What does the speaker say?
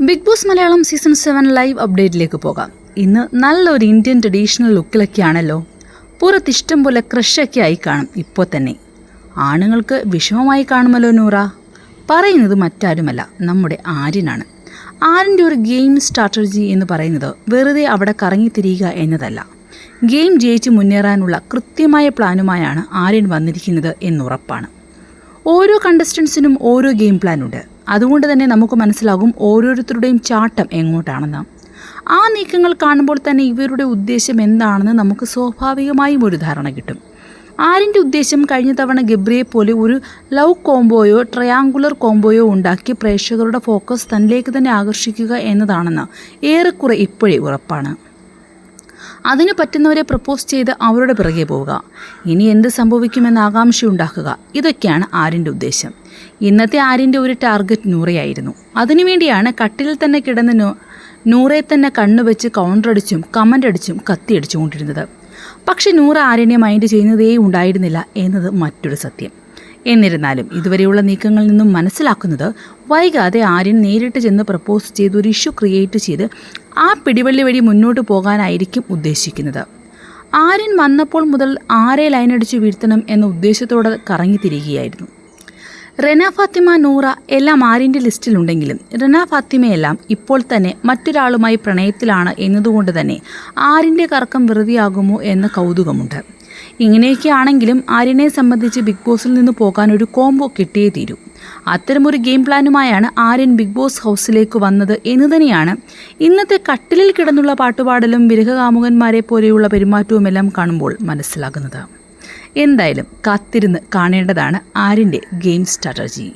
Big boss Malayalam season seven live അപ്ഡേറ്റിലേക്ക് പോകാം. ഇന്ന് നല്ലൊരു ഇന്ത്യൻ ട്രഡീഷണൽ ലുക്കിലൊക്കെയാണല്ലോ. പുറത്ത് ഇഷ്ടം പോലെ ക്രഷൊക്കെ ആയി കാണും ഇപ്പോൾ തന്നെ. ആണുങ്ങൾക്ക് വിഷമമായി കാണുമല്ലോ നൂറ. പറയുന്നത് മറ്റാരുമല്ല നമ്മുടെ ആര്യനാണ്. ആര്യന്റെ ഒരു ഗെയിം സ്ട്രാറ്റജി എന്ന് പറയുന്നത് വെറുതെ അവിടെ കറങ്ങി കറങ്ങിത്തിരിയുക എന്നതല്ല. ഗെയിം ജയിച്ച് മുന്നേറാനുള്ള കൃത്യമായ പ്ലാനുമായാണ് ആര്യൻ വന്നിരിക്കുന്നത് എന്നുറപ്പാണ് ഓരോ കണ്ടസ്റ്റൻസിനും ഓരോ ഗെയിം പ്ലാൻ ഉണ്ട് അതുകൊണ്ട് തന്നെ നമുക്ക് മനസ്സിലാകും ഓരോരുത്തരുടെയും ചാട്ടം എങ്ങോട്ടാണെന്ന്. ആ നീക്കങ്ങൾ കാണുമ്പോൾ തന്നെ ഇവരുടെ ഉദ്ദേശം എന്താണെന്ന് നമുക്ക് സ്വാഭാവികമായും ഒരു ധാരണ കിട്ടും. ആരിന്റെ ഉദ്ദേശം കഴിഞ്ഞ തവണ ഗബ്രിയെ പോലെ ഒരു ലവ് കോംബോയോ ട്രയാങ്കുലർ കോംബോയോ ഉണ്ടാക്കി പ്രേക്ഷകരുടെ ഫോക്കസ് തന്നിലേക്ക് തന്നെ ആകർഷിക്കുക എന്നതാണെന്ന് ഏറെക്കുറെ ഇപ്പോഴേ ഉറപ്പാണ്. അതിന് പറ്റുന്നവരെ പ്രപ്പോസ് ചെയ്ത് അവരുടെ പിറകെ പോവുക. ഇനി എന്ത് സംഭവിക്കുമെന്ന ആകാംക്ഷയുണ്ടാക്കുക. ഇതൊക്കെയാണ് ആര്യന്റെ ഉദ്ദേശം. ഇന്നത്തെ ആര്യന്റെ ഒരു ടാർഗറ്റ് നൂറയായിരുന്നു. അതിനുവേണ്ടിയാണ് കട്ടിലിൽ തന്നെ കിടന്ന് നൂറെ തന്നെ കണ്ണുവെച്ച് കൗണ്ടറടിച്ചും കമന്റ് അടിച്ചും കത്തിയടിച്ചുകൊണ്ടിരുന്നത് പക്ഷെ നൂറ് ആര്യനെ മൈൻഡ് ചെയ്യുന്നതേ ഉണ്ടായിരുന്നില്ല എന്നത് മറ്റൊരു സത്യം. എന്നിരുന്നാലും ഇതുവരെയുള്ള നീക്കങ്ങളിൽ നിന്നും മനസ്സിലാക്കുന്നത് വൈകാതെ ആര്യൻ നേരിട്ട് ചെന്ന് പ്രപ്പോസ് ചെയ്ത് ഒരു ഇഷ്യൂ ക്രിയേറ്റ് ചെയ്ത് ആ പിടിവള്ളി വഴി മുന്നോട്ട് പോകാനായിരിക്കും ഉദ്ദേശിക്കുന്നത്. ആര്യൻ വന്നപ്പോൾ മുതൽ ആരെ ലൈനടിച്ച് വീഴ്ത്തണം എന്ന ഉദ്ദേശത്തോടെ കറങ്ങിത്തിരിക്കുകയായിരുന്നു റെന ഫാത്തിമ നൂറ എല്ലാം ആര്യന്റെ ലിസ്റ്റിലുണ്ടെങ്കിലും റെന ഫാത്തിമയെല്ലാം ഇപ്പോൾ തന്നെ മറ്റൊരാളുമായി പ്രണയത്തിലാണ് എന്നതുകൊണ്ട് തന്നെ ആര്യന്റെ കറക്കം വെറുതെയാകുമോ എന്ന കൗതുകമുണ്ട്. ഇങ്ങനെയൊക്കെ ആണെങ്കിലും ആര്യനെ സംബന്ധിച്ച് ബിഗ് ബോസിൽ നിന്ന് പോകാൻ ഒരു കോംബോ കിട്ടിയേ തീരൂ. അത്തരമൊരു ഗെയിം പ്ലാനുമായാണ് ആര്യൻ ബിഗ് ബോസ് ഹൗസിലേക്ക് വന്നത് എന്ന് തന്നെയാണ് ഇന്നത്തെ കട്ടിലിൽ കിടന്നുള്ള പാട്ടുപാടലും വിരഹകാമുകന്മാരെ പോലെയുള്ള പെരുമാറ്റവുമെല്ലാം കാണുമ്പോൾ മനസ്സിലാകുന്നത്. എന്തായാലും കാത്തിരുന്ന് കാണേണ്ടതാണ് ആര്യന്റെ ഗെയിം സ്ട്രാറ്റജി